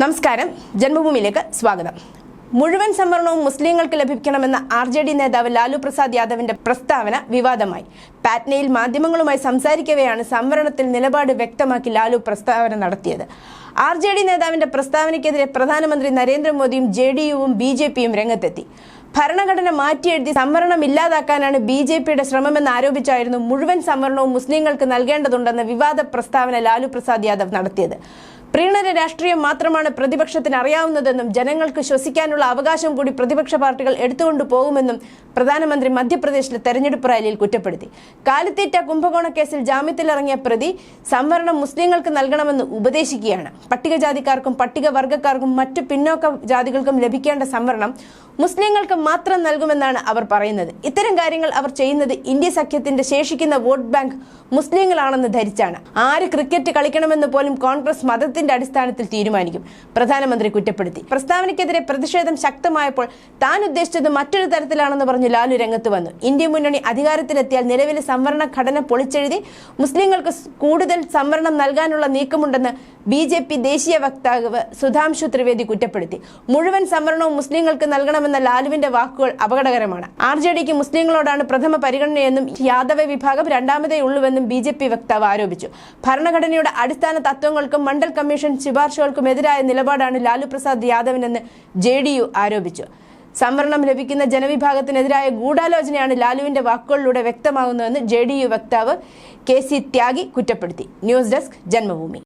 നമസ്കാരം. ജന്മഭൂമിയിലേക്ക് സ്വാഗതം. മുഴുവൻ സംവരണവും മുസ്ലിങ്ങൾക്ക് ലഭിക്കണമെന്ന ആർ ജെ ഡി നേതാവ് ലാലു പ്രസാദ് യാദവിന്റെ പ്രസ്താവന വിവാദമായി. പാറ്റ്നയിൽ മാധ്യമങ്ങളുമായി സംസാരിക്കവെയാണ് സംവരണത്തിൽ നിലപാട് വ്യക്തമാക്കി ലാലു പ്രസ്താവന നടത്തിയത്. ആർ ജെ ഡി നേതാവിന്റെ പ്രസ്താവനയ്ക്കെതിരെ പ്രധാനമന്ത്രി നരേന്ദ്രമോദിയും ജെ ഡി യുവും ബി ജെ പിയും രംഗത്തെത്തി. ഭരണഘടന മാറ്റിയെഴുതി സംവരണം ഇല്ലാതാക്കാനാണ് ബി ജെ പിയുടെ ശ്രമമെന്ന് ആരോപിച്ചായിരുന്നു മുഴുവൻ സംവരണവും മുസ്ലിങ്ങൾക്ക് നൽകേണ്ടതുണ്ടെന്ന വിവാദ പ്രസ്താവന ലാലു പ്രസാദ് യാദവ് നടത്തിയത്. പ്രീണന രാഷ്ട്രീയം മാത്രമാണ് പ്രതിപക്ഷത്തിന് അറിയാവുന്നതെന്നും ജനങ്ങൾക്ക് ശ്വസിക്കാനുള്ള അവകാശം കൂടി പ്രതിപക്ഷ പാർട്ടികൾ എടുത്തുകൊണ്ടു പോകുമെന്നും പ്രധാനമന്ത്രി മധ്യപ്രദേശിലെ തെരഞ്ഞെടുപ്പ് റാലിയിൽ കുറ്റപ്പെടുത്തി. കാലിത്തീറ്റ കുംഭകോണ കേസിൽ ജാമ്യത്തിലിറങ്ങിയ പ്രതി സംവരണം മുസ്ലിങ്ങൾക്ക് നൽകണമെന്ന് ഉപദേശിക്കുകയാണ്. പട്ടികജാതിക്കാർക്കും പട്ടികവർഗക്കാർക്കും മറ്റു പിന്നോക്ക ജാതികൾക്കും ലഭിക്കേണ്ട സംവരണം മുസ്ലിങ്ങൾക്ക് മാത്രം നൽകുമെന്നാണ് അവർ പറയുന്നത്. ഇത്തരം കാര്യങ്ങൾ അവർ ചെയ്യുന്നത് ഇന്ത്യ സഖ്യത്തിന്റെ ശേഷിക്കുന്ന വോട്ട് ബാങ്ക് മുസ്ലിങ്ങളാണെന്ന് ധരിച്ചാണ്. ആര് ക്രിക്കറ്റ് കളിക്കണമെന്ന് പോലും കോൺഗ്രസ് മതത്തിന്റെ അടിസ്ഥാനത്തിൽ തീരുമാനിക്കും. പ്രധാനമന്ത്രി കുറ്റപ്പെടുത്തി. പ്രസ്താവനയ്ക്കെതിരെ പ്രതിഷേധം ശക്തമായപ്പോൾ താൻ ഉദ്ദേശിച്ചത് മറ്റൊരു തരത്തിലാണെന്ന് പറഞ്ഞ് ലാലു രംഗത്ത് വന്നു. ഇന്ത്യ മുന്നണി അധികാരത്തിലെത്തിയാൽ നിലവിലെ സംവരണ ഘടന പൊളിച്ചെഴുതി മുസ്ലിങ്ങൾക്ക് കൂടുതൽ സംവരണം നൽകാനുള്ള നീക്കമുണ്ടെന്ന് ബി ജെ പി ദേശീയ വക്താവ് സുധാംശു ത്രിവേദി കുറ്റപ്പെടുത്തി. മുഴുവൻ സംവരണവും മുസ്ലിങ്ങൾക്ക് നൽകണമെന്ന ലാലുവിന്റെ വാക്കുകൾ അപകടകരമാണ്. ആർ ജെ ഡിക്ക് മുസ്ലിങ്ങളോടാണ് പ്രഥമ പരിഗണനയെന്നും യാദവ വിഭാഗം രണ്ടാമതേ ഉള്ളൂവെന്നും ബി ജെ പി വക്താവ് ആരോപിച്ചു. ഭരണഘടനയുടെ അടിസ്ഥാന തത്വങ്ങൾക്കും മണ്ഡൽ കമ്മീഷൻ ശുപാർശകൾക്കും എതിരായ നിലപാടാണ് ലാലു പ്രസാദ് യാദവിനെന്ന് ജെ ഡി യു ആരോപിച്ചു. സംവരണം ലഭിക്കുന്ന ജനവിഭാഗത്തിനെതിരായ ഗൂഢാലോചനയാണ് ലാലുവിന്റെ വാക്കുകളിലൂടെ വ്യക്തമാകുന്നതെന്ന് ജെ ഡി യു വക്താവ് കെ സി ത്യാഗി കുറ്റപ്പെടുത്തി. News desk Janmabhumi.